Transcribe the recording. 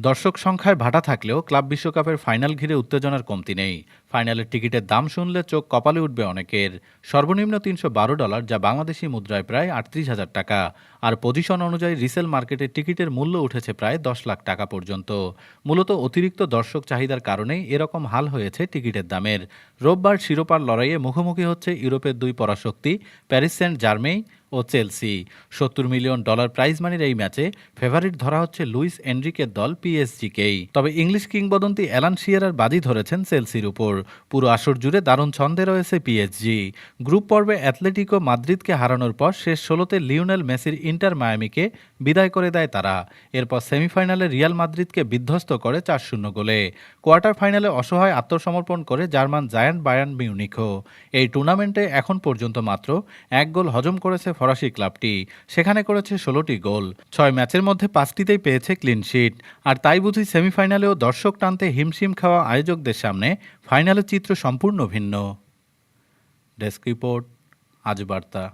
দর্শক সংখ্যায় ভাটা থাকলেও ক্লাব বিশ্বকাপের ফাইনাল ঘিরে উত্তেজনার কমতি নেই। ফাইনালের টিকিটের দাম শুনলে চোখ কপালে উঠবে অনেকের। সর্বনিম্ন তিনশো বারো ডলার, যা বাংলাদেশি মুদ্রায় প্রায় আটত্রিশ হাজার টাকা। আর পজিশন অনুযায়ী রিসেল মার্কেটের টিকিটের মূল্য উঠেছে প্রায় দশ লাখ টাকা পর্যন্ত। মূলত অতিরিক্ত দর্শক চাহিদার কারণেই এরকম হাল হয়েছে টিকিটের দামের। রোববার শিরোপার লড়াইয়ে মুখোমুখি হচ্ছে ইউরোপের দুই পরাশক্তি, প্যারিস সেন্ট জার্মেই ও চেলসি। সত্তর মিলিয়ন ডলার প্রাইজ মানির এই ম্যাচে ফেভারিট ধরা হচ্ছে লুইস এনরিকের দল পিএসজিকেই। তবে ইংলিশ কিংবদন্তি অ্যালান শিয়ারার বাজি ধরেছেন চেলসির উপর। পুরো আসর জুড়ে দারুণ ছন্দে রয়েছে পিএসজি। গ্রুপ পর্বে অ্যাথলেটিকো মাদ্রিদকে হারানোর পর শেষ ষোলোতে লিওনেল মেসির ইন্টার মায়ামিকে বিদায় করে দেয় তারা। এরপর সেমিফাইনালে রিয়াল মাদ্রিদকে বিধ্বস্ত করে চার শূন্য গোলে। কোয়ার্টার ফাইনালে অসহায় আত্মসমর্পণ করে জার্মান জায়ান্ট বায়ান মিউনিখও। এই টুর্নামেন্টে এখন পর্যন্ত মাত্র এক গোল হজম করেছে ফরাসি ক্লাবটি সেখানে করেছে ষোলোটি গোল। ছয় ম্যাচের মধ্যে পাঁচটিতেই পেয়েছে ক্লিনশিট আর তাই বুঝি সেমিফাইনালেও দর্শক টানতে হিমশিম খাওয়া আয়োজকদের সামনে ফাইনালের চিত্র সম্পূর্ণ ভিন্ন। ডেস্ক রিপোর্ট, আজ বার্তা।